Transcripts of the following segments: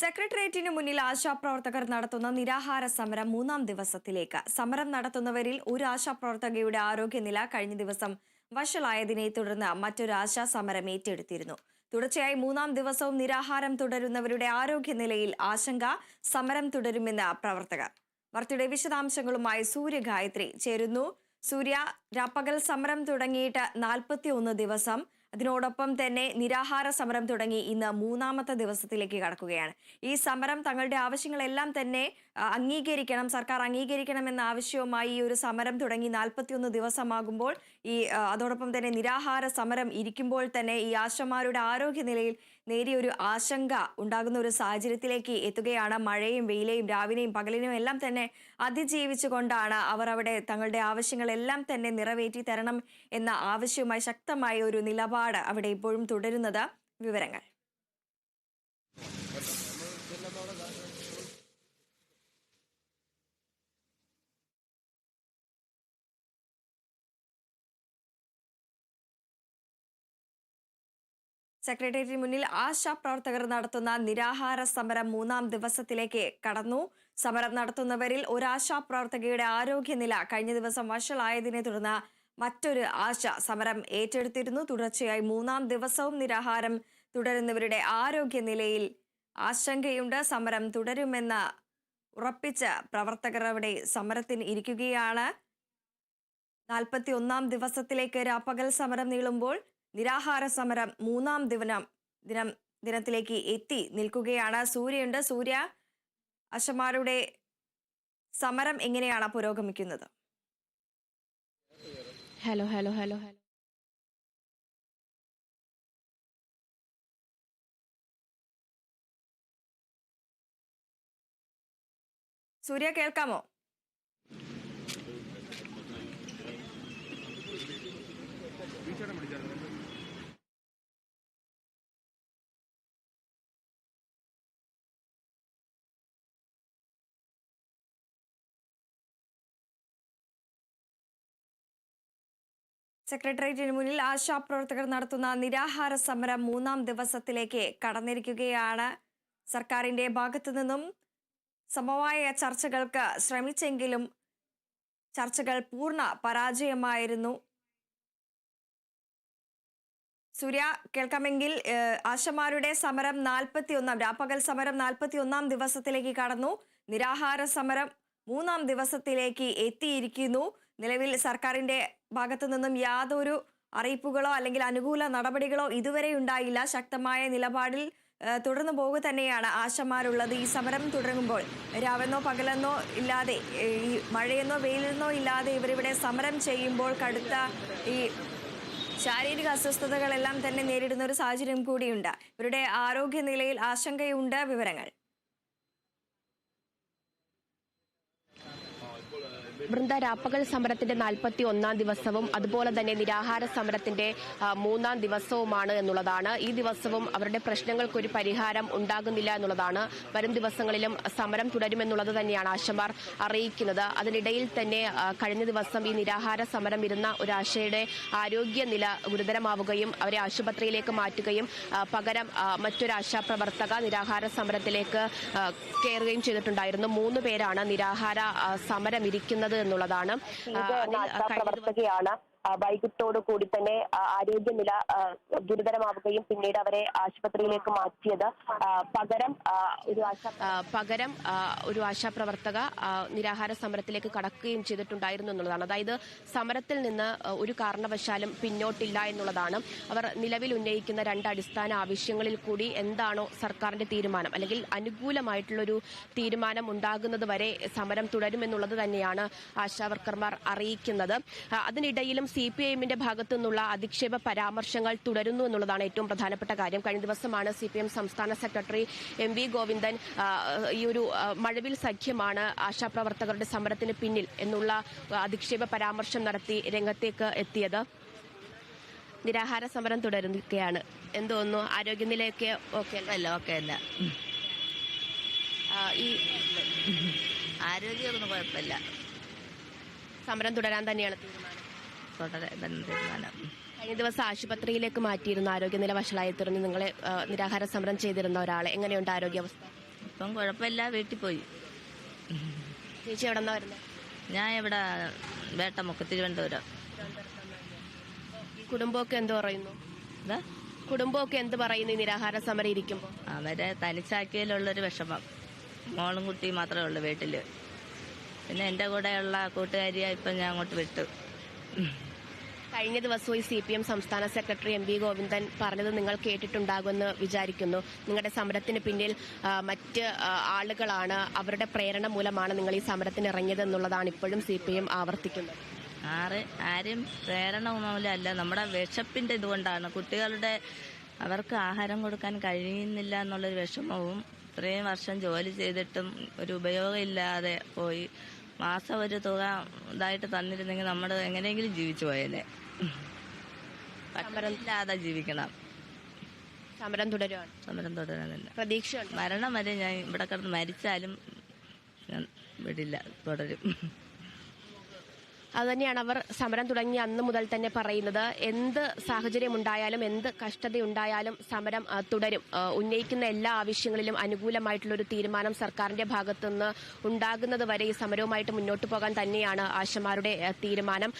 സെക്രട്ടേറിയറ്റിന് മുന്നിൽ ആശാപ്രവർത്തകർ നടത്തുന്ന നിരാഹാര സമരം മൂന്നാം ദിവസത്തിലേക്ക്. സമരം നടത്തുന്നവരിൽ ഒരു ആശാപ്രവർത്തകയുടെ ആരോഗ്യനില കഴിഞ്ഞ ദിവസം വഷളായതിനെ തുടർന്ന് മറ്റൊരു ആശാ സമരം ഏറ്റെടുത്തിരുന്നു. തുടർച്ചയായി മൂന്നാം ദിവസവും നിരാഹാരം തുടരുന്നവരുടെ ആരോഗ്യനിലയിൽ ആശങ്ക സമരം തുടരുമെന്ന് പ്രവർത്തകർ. വാർത്തയുടെ വിശദാംശങ്ങളുമായി സൂര്യ ഗായത്രി ചേരുന്നു. സൂര്യ രാപ്പകൽ സമരം തുടങ്ങിയിട്ട് നാൽപ്പത്തി ദിവസം അതിനോടൊപ്പം തന്നെ നിരാഹാര സമരം തുടങ്ങി ഇന്ന് മൂന്നാമത്തെ ദിവസത്തിലേക്ക് കടക്കുകയാണ്. ഈ സമരം തങ്ങളുടെ ആവശ്യങ്ങളെല്ലാം തന്നെ അംഗീകരിക്കണം സർക്കാർ അംഗീകരിക്കണം എന്ന ആവശ്യവുമായി ഈ ഒരു സമരം തുടങ്ങി നാൽപ്പത്തിയൊന്ന് ദിവസമാകുമ്പോൾ ഈ അതോടൊപ്പം തന്നെ നിരാഹാര സമരം ഇരിക്കുമ്പോൾ തന്നെ ഈ ആശമാരുടെ ആരോഗ്യനിലയിൽ നേരിയ ഒരു ആശങ്ക ഉണ്ടാകുന്ന ഒരു സാഹചര്യത്തിലേക്ക് എത്തുകയാണ്. മഴയും വെയിലെയും രാവിലെയും പകലിനും എല്ലാം തന്നെ അതിജീവിച്ചുകൊണ്ടാണ് അവർ അവിടെ തങ്ങളുടെ ആവശ്യങ്ങളെല്ലാം തന്നെ നിറവേറ്റി തരണം എന്ന ആവശ്യവുമായി ശക്തമായ ഒരു നിലപാട് അവിടെ ഇപ്പോഴും തുടരുന്നത്. വിവരങ്ങൾ. സെക്രട്ടേറിയറ്റിന് മുന്നിൽ ആശാ പ്രവർത്തകർ നടത്തുന്ന നിരാഹാര സമരം മൂന്നാം ദിവസത്തിലേക്ക് കടന്നു. സമരം നടത്തുന്നവരിൽ ഒരു ആശാ പ്രവർത്തകയുടെ ആരോഗ്യനില കഴിഞ്ഞ ദിവസം വഷളായതിനെ തുടർന്ന് മറ്റൊരു ആശ സമരം ഏറ്റെടുത്തിരുന്നു. തുടർച്ചയായി മൂന്നാം ദിവസവും നിരാഹാരം തുടരുന്നവരുടെ ആരോഗ്യനിലയിൽ ആശങ്കയുണ്ട്. സമരം തുടരുമെന്ന് ഉറപ്പിച്ച പ്രവർത്തകർ അവിടെ സമരത്തിന് ഇരിക്കുകയാണ്. നാൽപ്പത്തി ഒന്നാം ദിവസത്തിലേക്ക് രാപ്പകൽ സമരം നീളുമ്പോൾ നിരാഹാര സമരം മൂന്നാം ദിനം ദിനം ദിനത്തിലേക്ക് എത്തി നിൽക്കുകയാണ്. സൂര്യയുണ്ട്. സൂര്യ അശമാരുടെ സമരം എങ്ങനെയാണ് പുരോഗമിക്കുന്നത്? Hello hello hello hello. Surya കേൾക്കാമോ? സെക്രട്ടേറിയറ്റിന് മുന്നിൽ ആശാപ്രവർത്തകർ നടത്തുന്ന നിരാഹാര സമരം മൂന്നാം ദിവസത്തിലേക്ക് കടന്നിരിക്കുകയാണ്. സർക്കാരിന്റെ ഭാഗത്തു നിന്നും സമവായ ചർച്ചകൾക്ക് ശ്രമിച്ചെങ്കിലും ചർച്ചകൾ പൂർണ പരാജയമായിരുന്നു. സൂര്യ കേൾക്കാമെങ്കിൽ ആശമാരുടെ സമരം നാൽപ്പത്തി ഒന്നാം രാപ്പകൽ സമരം നാൽപ്പത്തി ഒന്നാം ദിവസത്തിലേക്ക് കടന്നു. നിരാഹാര സമരം മൂന്നാം ദിവസത്തിലേക്ക് എത്തിയിരിക്കുന്നു. നിലവിൽ സർക്കാരിന്റെ ഭാഗത്തു നിന്നും യാതൊരു അറിയിപ്പുകളോ അല്ലെങ്കിൽ അനുകൂല നടപടികളോ ഇതുവരെ ഉണ്ടായില്ല. ശക്തമായ നിലപാടിൽ തുടർന്നു പോകുക തന്നെയാണ് ആശമാരുള്ളത്. ഈ സമരം തുടങ്ങുമ്പോൾ രാവെന്നോ പകലെന്നോ ഇല്ലാതെ ഈ മഴയെന്നോ വെയിലെന്നോ ഇല്ലാതെ ഇവരിവിടെ സമരം ചെയ്യുമ്പോൾ കടുത്ത ഈ ശാരീരിക അസ്വസ്ഥതകളെല്ലാം തന്നെ നേരിടുന്ന ഒരു സാഹചര്യം കൂടിയുണ്ട്. ഇവരുടെ ആരോഗ്യനിലയിൽ ആശങ്കയുണ്ട്. വിവരങ്ങൾ. വൃന്ദ രാപ്പകൽ സമരത്തിന്റെ നാൽപ്പത്തി ഒന്നാം ദിവസവും അതുപോലെ തന്നെ നിരാഹാര സമരത്തിന്റെ മൂന്നാം ദിവസവുമാണ് എന്നുള്ളതാണ്. ഈ ദിവസവും അവരുടെ പ്രശ്നങ്ങൾക്കൊരു പരിഹാരം ഉണ്ടാകുന്നില്ല എന്നുള്ളതാണ്. വരും ദിവസങ്ങളിലും സമരം തുടരുമെന്നുള്ളത് തന്നെയാണ് ആശമാർ അറിയിക്കുന്നത്. അതിനിടയിൽ തന്നെ കഴിഞ്ഞ ദിവസം ഈ നിരാഹാര സമരം ഇരുന്ന ഒരു ആശയുടെ ആരോഗ്യനില ഗുരുതരമാവുകയും അവരെ ആശുപത്രിയിലേക്ക് മാറ്റുകയും പകരം മറ്റൊരു ആശാപ്രവർത്തക നിരാഹാര സമരത്തിലേക്ക് കയറുകയും ചെയ്തിട്ടുണ്ടായിരുന്നു. മൂന്ന് പേരാണ് നിരാഹാര സമരം ഇരിക്കുന്നത് എന്നുള്ളതാണ്. പ്രവർത്തകയാണ് വൈകിട്ടോടു കൂടി തന്നെ ആരോഗ്യനില ഗുരുതരമാവുകയും പിന്നീട് അവരെ ആശുപത്രിയിലേക്ക് മാറ്റിയത്. പകരം ഒരു പകരം ഒരു ആശാപ്രവർത്തക നിരാഹാര സമരത്തിലേക്ക് കടക്കുകയും ചെയ്തിട്ടുണ്ടായിരുന്നു എന്നുള്ളതാണ്. അതായത് സമരത്തിൽ നിന്ന് ഒരു കാരണവശാലും പിന്നോട്ടില്ല എന്നുള്ളതാണ്. അവർ നിലവിൽ ഉന്നയിക്കുന്ന രണ്ട് അടിസ്ഥാന ആവശ്യങ്ങളിൽ കൂടി എന്താണോ സർക്കാരിന്റെ തീരുമാനം അല്ലെങ്കിൽ അനുകൂലമായിട്ടുള്ളൊരു തീരുമാനം ഉണ്ടാകുന്നത് വരെ സമരം തുടരുമെന്നുള്ളത് തന്നെയാണ് ആശാവർക്കർമാർ അറിയിക്കുന്നത്. അതിനിടയിലും സി പി ഐ എമ്മിന്റെ ഭാഗത്തു നിന്നുള്ള അധിക്ഷേപ പരാമർശങ്ങൾ തുടരുന്നു എന്നുള്ളതാണ് ഏറ്റവും പ്രധാനപ്പെട്ട കാര്യം. കഴിഞ്ഞ ദിവസമാണ് സി പി എം സംസ്ഥാന സെക്രട്ടറി എം വി ഗോവിന്ദൻ ഈ ഒരു മഴവിൽ സഖ്യമാണ് ആശാപ്രവർത്തകരുടെ സമരത്തിന് പിന്നിൽ എന്നുള്ള അധിക്ഷേപ പരാമർശം നടത്തി രംഗത്തേക്ക് എത്തിയത്. നിരാഹാര സമരം തുടരുകയാണ്. എന്തോന്നു ആരോഗ്യനിലയൊക്കെ ഓക്കെ അല്ലേ? അല്ല ഓക്കെ അല്ല. ഈ ആരോഗ്യമൊന്നും കുഴപ്പമില്ല. സമരം തുടരാൻ തന്നെയാണ് തീരുമാനം. തീരുമാനം? കഴിഞ്ഞ ദിവസം ആശുപത്രിയിലേക്ക് മാറ്റിയിരുന്ന ആരോഗ്യനില വഷളായി തുടർന്ന് നിങ്ങളെ നിരാഹാര സമരം ചെയ്തിരുന്ന ഒരാളെ എങ്ങനെയുണ്ട് ആരോഗ്യാവസ്ഥ? ഇപ്പം കുഴപ്പമില്ല വീട്ടിൽ പോയി. ചേച്ചി എവിടെ നിന്നാ വരുന്നത് ഞാൻ ഇവിടെ വേട്ടമുക്ക് തിരുവനന്തപുരം. ഈ കുടുംബമൊക്കെ എന്ത് പറയുന്നു? എന്താ? കുടുംബമൊക്കെ എന്ത് പറയുന്നു ഈ നിരാഹാര സമരം ഇരിക്കുമ്പോൾ? അവരെ തനിച്ചാക്കിയതിലുള്ളൊരു വിഷമം. മോളും കുട്ടിയും മാത്രമേ ഉള്ളൂ വീട്ടിൽ പിന്നെ എന്റെ കൂടെയുള്ള കൂട്ടുകാരിയെ ഇപ്പം ഞാൻ അങ്ങോട്ട് വിട്ടു. കഴിഞ്ഞ ദിവസവും ഈ സി പി എം സംസ്ഥാന സെക്രട്ടറി എം വി ഗോവിന്ദൻ പറഞ്ഞത് നിങ്ങൾ കേട്ടിട്ടുണ്ടാകുമെന്ന് വിചാരിക്കുന്നു. നിങ്ങളുടെ സമരത്തിന് പിന്നിൽ മറ്റ് ആളുകളാണ് അവരുടെ പ്രേരണ മൂലമാണ് നിങ്ങൾ ഈ സമരത്തിന് ഇറങ്ങിയത് എന്നുള്ളതാണ് ഇപ്പോഴും സി പി എം ആവർത്തിക്കുന്നത്. ആറ് ആരും പ്രേരണ മൂലമല്ല. നമ്മുടെ വിഷപ്പിന്റെ ഇതുകൊണ്ടാണ്. കുട്ടികളുടെ അവർക്ക് ആഹാരം കൊടുക്കാൻ കഴിയുന്നില്ല എന്നുള്ളൊരു വിഷമവും ഇത്രയും വർഷം ജോലി ചെയ്തിട്ടും ഒരു ഉപയോഗമില്ലാതെ പോയി. മാസം ഒരു തുക ഇതായിട്ട് തന്നിരുന്നെങ്കിൽ നമ്മൾ എങ്ങനെയെങ്കിലും ജീവിച്ചു പോയേനെ. ഇല്ലാതെ ജീവിക്കണം. സമരം തുടരുകയാണ് സമരം തുടരാനില്ല പ്രതീക്ഷ മരണം വരെ ഞാൻ ഇവിടെ കിടന്ന് മരിച്ചാലും ഞാൻ വിടില്ല തുടരും. അതുതന്നെയാണ് അവർ സമരം തുടങ്ങി അന്ന് മുതൽ തന്നെ പറയുന്നത്. എന്ത് സാഹചര്യം ഉണ്ടായാലും എന്ത് കഷ്ടതയുണ്ടായാലും സമരം തുടരും. ഉന്നയിക്കുന്ന എല്ലാ ആവശ്യങ്ങളിലും അനുകൂലമായിട്ടുള്ള ഒരു തീരുമാനം സർക്കാരിന്റെ ഭാഗത്തുനിന്ന് ഉണ്ടാകുന്നത് വരെ ഈ സമരവുമായിട്ട് മുന്നോട്ട് പോകാൻ തന്നെയാണ് ആശമാരുടെ തീരുമാനം.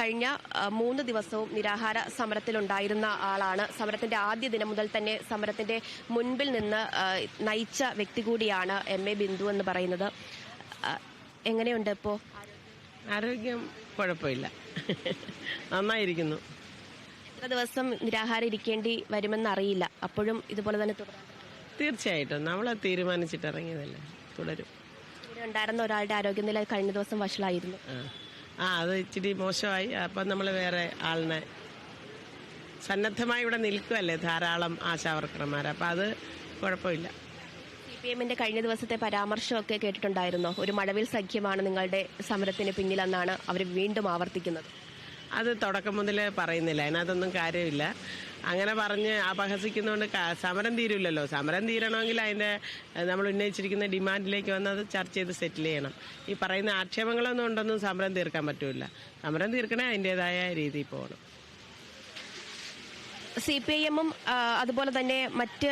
കഴിഞ്ഞ മൂന്ന് ദിവസവും നിരാഹാര സമരത്തിലുണ്ടായിരുന്ന ആളാണ്. സമരത്തിന്റെ ആദ്യ ദിനം മുതൽ തന്നെ സമരത്തിന്റെ മുൻപിൽ നിന്ന് നയിച്ച വ്യക്തി കൂടിയാണ് എം. എ. ബിന്ദു എന്ന് പറയുന്നത്. എങ്ങനെയുണ്ട് ഇപ്പോ? ആരോഗ്യം കുഴപ്പമില്ല. നന്നായിരിക്കുന്നു. എത്ര ദിവസം നിരാഹാരം ഇരിക്കേണ്ടി വരുമെന്ന് അറിയില്ല അപ്പോഴും ഇതുപോലെ തന്നെ തീർച്ചയായിട്ടും. നമ്മൾ തീരുമാനിച്ചിട്ട് ഇറങ്ങിയതല്ലേ തുടരും. ഇവിടെ ഉണ്ടായിരുന്ന ഒരാളുടെ ആരോഗ്യനില കഴിഞ്ഞ ദിവസം വഷളായിരുന്നു. ആ. ആ അത് ഇച്ചിരി മോശമായി. അപ്പം നമ്മൾ വേറെ ആളിനെ സന്നദ്ധമായി ഇവിടെ നിൽക്കുമല്ലേ ധാരാളം ആശാവർക്കർമാർ അപ്പം അത് കുഴപ്പമില്ല. പി എമ്മിന്റെ കഴിഞ്ഞ ദിവസത്തെ പരാമർശമൊക്കെ കേട്ടിട്ടുണ്ടായിരുന്നോ? ഒരു മടവിൽ സഖ്യമാണ് നിങ്ങളുടെ സമരത്തിന് പിന്നിലെന്നാണ് അവർ വീണ്ടും ആവർത്തിക്കുന്നത്. അത് തുടക്കം മുതലേ പറയുന്നില്ല. അതിനകത്തൊന്നും കാര്യമില്ല. അങ്ങനെ പറഞ്ഞ് അപഹസിക്കുന്നതുകൊണ്ട് സമരം തീരുമില്ലല്ലോ സമരം തീരണമെങ്കിൽ അതിന്റെ നമ്മൾ ഉന്നയിച്ചിരിക്കുന്ന ഡിമാൻഡിലേക്ക് വന്ന് അത് ചർച്ച ചെയ്ത് സെറ്റിൽ ചെയ്യണം. ഈ പറയുന്ന ആക്ഷേപങ്ങളൊന്നും ഉണ്ടെന്നും സമരം തീർക്കാൻ പറ്റില്ല. സമരം തീർക്കണേ അതിന്റെതായ രീതിയിൽ പോകണം. സി പി ഐ എമ്മും അതുപോലെ തന്നെ മറ്റ്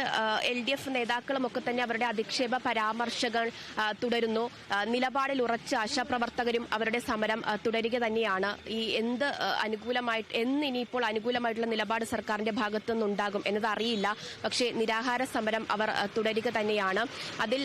എൽ ഡി എഫ് നേതാക്കളും ഒക്കെ തന്നെ അവരുടെ അധിക്ഷേപ പരാമർശങ്ങൾ തുടരുന്നു. നിലപാടിൽ ഉറച്ച ആശാപ്രവർത്തകരും അവരുടെ സമരം തുടരുക തന്നെയാണ്. ഈ എന്ത് അനുകൂലമായിട്ട് എന്ന് ഇനിയിപ്പോൾ അനുകൂലമായിട്ടുള്ള നിലപാട് സർക്കാരിന്റെ ഭാഗത്തു നിന്നുണ്ടാകും എന്നത് അറിയില്ല. പക്ഷേ നിരാഹാര സമരം അവർ തുടരുക തന്നെയാണ്. അതിൽ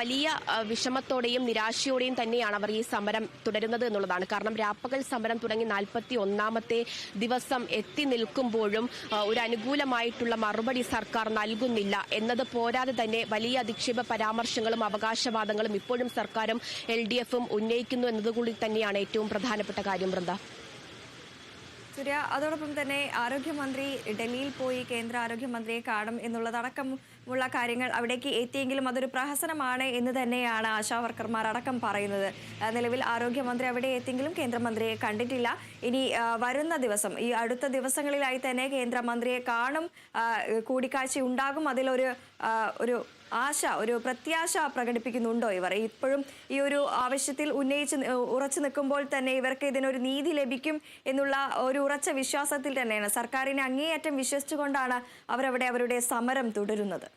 വലിയ വിഷമത്തോടെയും നിരാശയോടെയും തന്നെയാണ് അവർ ഈ സമരം തുടരുന്നത് എന്നുള്ളതാണ്. കാരണം രാപ്പകൽ സമരം തുടങ്ങി നാൽപ്പത്തി ഒന്നാമത്തെ ദിവസം എത്തി നിൽക്കുമ്പോഴും ഒരു അനുകൂലമായിട്ടുള്ള മറുപടി സർക്കാർ നൽകുന്നില്ല. എന്നത് പോരാതെ തന്നെ വലിയ അധിക്ഷേപ പരാമർശങ്ങളും അവകാശവാദങ്ങളും ഇപ്പോഴും സർക്കാരും എൽ ഡി എഫും ഉന്നയിക്കുന്നു എന്നതുകൂടി തന്നെയാണ് ഏറ്റവും പ്രധാനപ്പെട്ട കാര്യം വൃന്ദ. അതോടൊപ്പം തന്നെ ആരോഗ്യമന്ത്രി ഡൽഹിയിൽ പോയി കേന്ദ്ര ആരോഗ്യമന്ത്രിയെ കാണും എന്നുള്ളതടക്കമുള്ള കാര്യങ്ങൾ അവിടേക്ക് എത്തിയെങ്കിലും അതൊരു പ്രഹസനമാണ് എന്ന് തന്നെയാണ് ആശാവർക്കർമാർ അടക്കം പറയുന്നത്. നിലവിൽ ആരോഗ്യമന്ത്രി അവിടെ എത്തിയെങ്കിലും കേന്ദ്രമന്ത്രിയെ കണ്ടിട്ടില്ല. ഇനി വരുന്ന ദിവസം ഈ അടുത്ത ദിവസങ്ങളിലായി തന്നെ കേന്ദ്രമന്ത്രിയെ കാണും. കൂടിക്കാഴ്ച ഉണ്ടാകും. അതിലൊരു ഒരു ആശ ഒരു പ്രത്യാശ പ്രകടിപ്പിക്കുന്നുണ്ടോ ഇവർ? ഇപ്പോഴും ഈ ഒരു ആവശ്യത്തിൽ ഉന്നയിച്ച് ഉറച്ചു നിൽക്കുമ്പോൾ തന്നെ ഇവർക്ക് ഇതിനൊരു നീതി ലഭിക്കും എന്നുള്ള ഒരു ഉറച്ച വിശ്വാസത്തിൽ തന്നെയാണ് സർക്കാരിനെ അങ്ങേയറ്റം വിശ്വസിച്ചുകൊണ്ടാണ് അവരവിടെ അവരുടെ സമരം തുടരുന്നത്.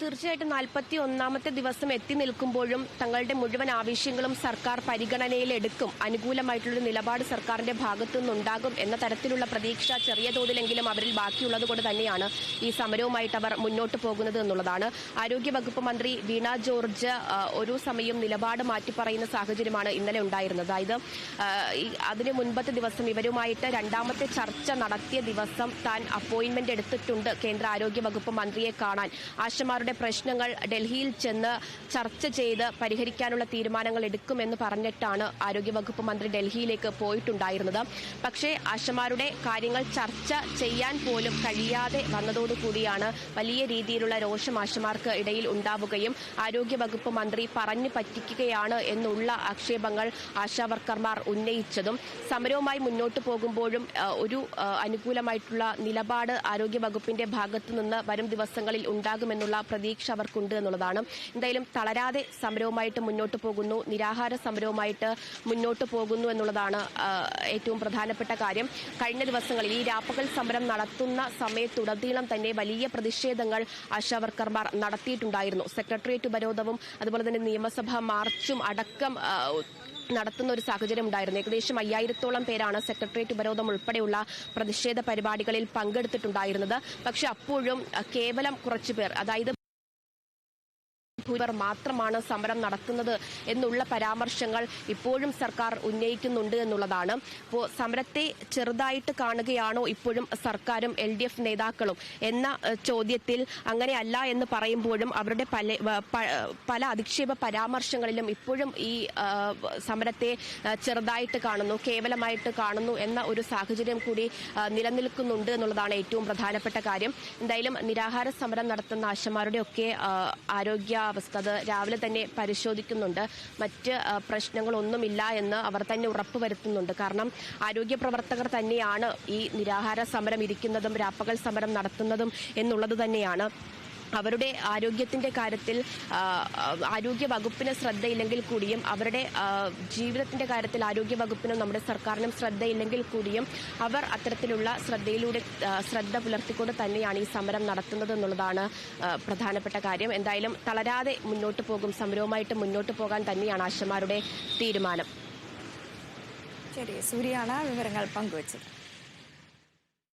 തീർച്ചയായിട്ടും നാൽപ്പത്തി ഒന്നാമത്തെ ദിവസം എത്തി നിൽക്കുമ്പോഴും തങ്ങളുടെ മുഴുവൻ ആവശ്യങ്ങളും സർക്കാർ പരിഗണനയിലെടുക്കും. അനുകൂലമായിട്ടുള്ള നിലപാട് സർക്കാരിന്റെ ഭാഗത്തു നിന്നുണ്ടാകും എന്ന തരത്തിലുള്ള പ്രതീക്ഷ ചെറിയ തോതിലെങ്കിലും അവരിൽ ബാക്കിയുള്ളത് കൊണ്ട് തന്നെയാണ് ഈ സമരവുമായിട്ട് അവർ മുന്നോട്ട് പോകുന്നത് എന്നുള്ളതാണ്. ആരോഗ്യവകുപ്പ് മന്ത്രി വീണ ജോർജ് ഒരു സമയം നിലപാട് മാറ്റി പറയുന്ന സാഹചര്യമാണ് ഇന്നലെ ഉണ്ടായിരുന്നത്. അതായത് അതിനു മുൻപത്തെ ദിവസം ഇവരുമായിട്ട് രണ്ടാമത്തെ ചർച്ച നടത്തിയ ദിവസം താൻ അപ്പോയിന്റ്മെന്റ് എടുത്തിട്ടുണ്ട് കേന്ദ്ര ആരോഗ്യ വകുപ്പ് മന്ത്രിയെ കാണാൻ. ആശമാരുടെ പ്രശ്നങ്ങൾ ഡൽഹിയിൽ ചെന്ന് ചർച്ച ചെയ്ത് പരിഹരിക്കാനുള്ള തീരുമാനങ്ങൾ എടുക്കുമെന്ന് പറഞ്ഞിട്ടാണ് ആരോഗ്യവകുപ്പ് മന്ത്രി ഡൽഹിയിലേക്ക് പോയിട്ടുണ്ടായിരുന്നത്. പക്ഷേ ആശമാരുടെ കാര്യങ്ങൾ ചർച്ച ചെയ്യാൻ പോലും കഴിയാതെ വന്നതോടുകൂടിയാണ് വലിയ രീതിയിലുള്ള രോഷം ആശമാർക്ക് ഇടയിൽ ഉണ്ടാവുകയും ആരോഗ്യവകുപ്പ് മന്ത്രി പറഞ്ഞു പറ്റിക്കുകയാണ് എന്നുള്ള ആക്ഷേപങ്ങൾ ആശാവർക്കർമാർ ഉന്നയിച്ചതും സമരവുമായി മുന്നോട്ട് പോകുമ്പോഴും ഒരു അനുകൂലമായിട്ടുള്ള നിലപാട് ആരോഗ്യവകുപ്പിന്റെ ഭാഗത്തു നിന്ന് വരും ദിവസങ്ങളിൽ ഉണ്ടാകുമെന്നുള്ള പ്രതീക്ഷ അവർക്കുണ്ട് എന്നുള്ളതാണ്. എന്തായാലും തളരാതെ സമരവുമായിട്ട് മുന്നോട്ട് പോകുന്നു. നിരാഹാര സമരവുമായിട്ട് മുന്നോട്ട് പോകുന്നു എന്നുള്ളതാണ് ഏറ്റവും പ്രധാനപ്പെട്ട കാര്യം. കഴിഞ്ഞ ദിവസങ്ങളിൽ ഈ രാപ്പകൽ സമരം നടത്തുന്ന സമയത്തുടനീളം തന്നെ വലിയ പ്രതിഷേധങ്ങൾ ആശാവർക്കർമാർ നടത്തിയിട്ടുണ്ടായിരുന്നു. സെക്രട്ടേറിയറ്റ് ഉപരോധവും അതുപോലെ തന്നെ നിയമസഭാ മാർച്ചും അടക്കം നടത്തുന്ന ഒരു സാഹചര്യം ഉണ്ടായിരുന്നു. ഏകദേശം അയ്യായിരത്തോളം പേരാണ് സെക്രട്ടേറിയറ്റ് ഉപരോധം ഉൾപ്പെടെയുള്ള പ്രതിഷേധ പരിപാടികളിൽ പങ്കെടുത്തിട്ടുണ്ടായിരുന്നത്. പക്ഷെ അപ്പോഴും കേവലം കുറച്ചു പേർ അതായത് ഭൂരിപർ മാത്രമാണ് സമരം നടക്കുന്നത് എന്നുള്ള പരാമർശങ്ങൾ ഇപ്പോഴും സർക്കാർ ഉന്നയിക്കുന്നുണ്ട് എന്നുള്ളതാണ്. അപ്പോൾ സമരത്തെ ചെറുതായിട്ട് കാണുകയാണോ ഇപ്പോഴും സർക്കാരും എൽ ഡി എഫ് നേതാക്കളും? എന്ന ചോദ്യത്തിൽ അങ്ങനെയല്ല എന്ന് പറയുമ്പോഴും അവരുടെ പല പല അധിക്ഷേപ പരാമർശങ്ങളിലും ഇപ്പോഴും ഈ സമരത്തെ ചെറുതായിട്ട് കാണുന്നു കേവലമായിട്ട് കാണുന്നു എന്ന ഒരു സാഹചര്യം കൂടി നിലനിൽക്കുന്നുണ്ട് എന്നുള്ളതാണ് ഏറ്റവും പ്രധാനപ്പെട്ട കാര്യം. എന്തായാലും നിരാഹാര സമരം നടത്തുന്ന ആശമാരുടെ ഒക്കെ ആരോഗ്യാവസ്ഥ അത് രാവിലെ തന്നെ പരിശോധിക്കുന്നുണ്ട്. മറ്റ് പ്രശ്നങ്ങളൊന്നുമില്ല എന്ന് അവർ തന്നെ ഉറപ്പുവരുത്തുന്നുണ്ട്. കാരണം ആരോഗ്യ പ്രവർത്തകർ തന്നെയാണ് ഈ നിരാഹാര സമരം ഇരിക്കുന്നതും രാപ്പകൽ സമരം നടത്തുന്നതും എന്നുള്ളത് തന്നെയാണ്. അവരുടെ ആരോഗ്യത്തിന്റെ കാര്യത്തിൽ ആരോഗ്യ വകുപ്പിന് ശ്രദ്ധയില്ലെങ്കിൽ കൂടിയും അവരുടെ ജീവിതത്തിന്റെ കാര്യത്തിൽ ആരോഗ്യ വകുപ്പിനും നമ്മുടെ സർക്കാരിനും ശ്രദ്ധയില്ലെങ്കിൽ കൂടിയും അവർ അത്തരത്തിലുള്ള ശ്രദ്ധയിലൂടെ ശ്രദ്ധ പുലർത്തിക്കൊണ്ട് തന്നെയാണ് ഈ സമരം നടത്തുന്നത് എന്നുള്ളതാണ് പ്രധാനപ്പെട്ട കാര്യം. എന്തായാലും തളരാതെ മുന്നോട്ട് പോകും സമരവുമായിട്ട് മുന്നോട്ട് പോകാൻ തന്നെയാണ് ആശമാരുടെ തീരുമാനം. ശരി സൂര്യാണ് വിവരങ്ങൾ പങ്കുവച്ചത്.